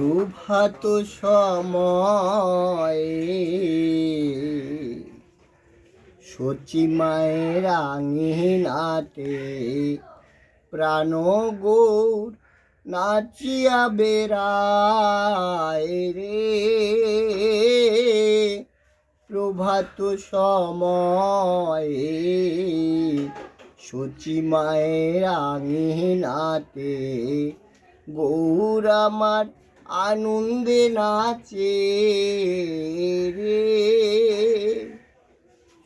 প্রভাত সময়। সচি মায়ের আঙিনাতে প্রাণ গৌর নাচিয়া বেড়ায় রে। প্রভাত সময়ে সচি মায়ের আঙিনাতে গৌর আমার আনন্দে নাচে রে।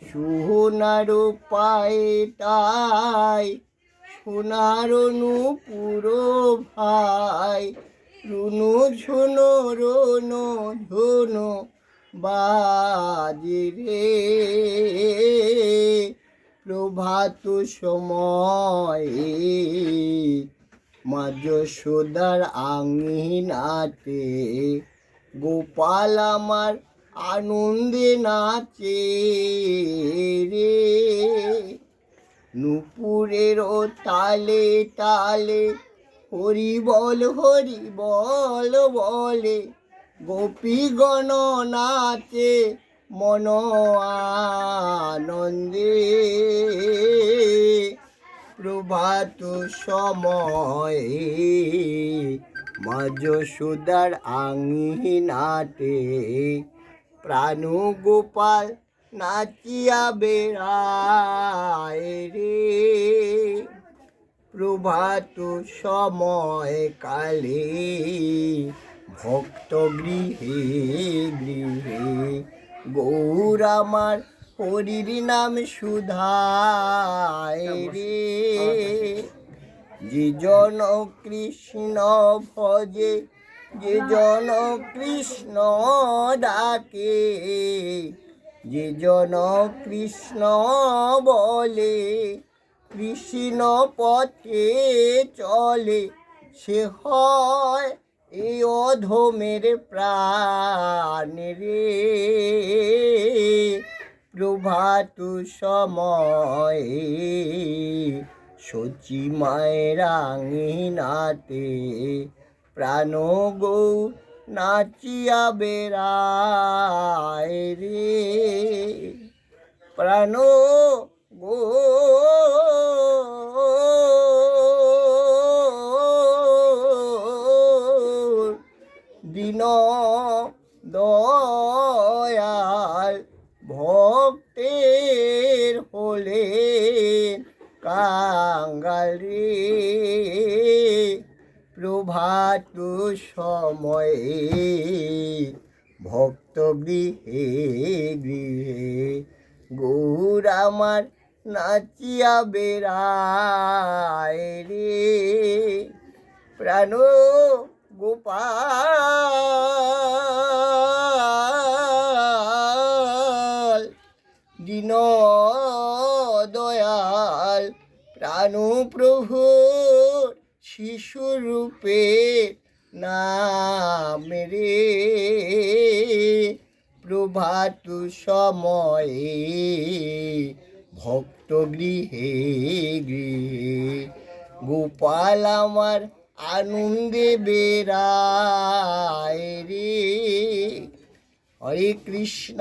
সোনার পায়ে তাই সোনার নুপুর ভাই, রুনু ঝুনো রুনু ঝুনো বাজে রে। প্রভাত সময়ে মা যশোদার আঙিনাতে গোপাল আমার আনন্দে নাচে রে। নুপুরের তালে তালে হরি বল হরি বল বলে। গোপীগণ নাচে মন আনন্দে। প্রভাত সময়ে। মা যশোদার আঙিনাতে প্রাণ গোপাল নাচিয়া বেড়ায় রে। প্রভাত সময় কালে ভক্ত গৃহে গৃহে গৌর আমার হরির নাম সুধায় রে। যে জন কৃষ্ণ ভজে যে জন কৃষ্ণ ডাকে। যে জন কৃষ্ণ বলে কৃষ্ণ পথে চলে। সে হয় এই অধমের প্রাণ রে। প্রভাত সময়ে সচি মায়ের আঙিনাতে প্রাণ গৌ নাচিয়া বেড়ায় রে। প্রাণ গো দিন দয়াল ভক্তের হলে কাঙ্গাল প্রভাত সময়ে ভক্ত গৃহে গৃহে গৌর আমার নাচিয়া বেড়ায় রে। প্রাণ গোপাল দিন দয়াল প্রাণ প্রভু শিশুরূপে নাম রে। প্রভাত সময়ে ভক্ত গৃহে গৃহে গোপাল আমার আনন্দে বেড়ায় রে। হরে কৃষ্ণ।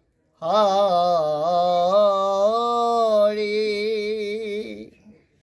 হরে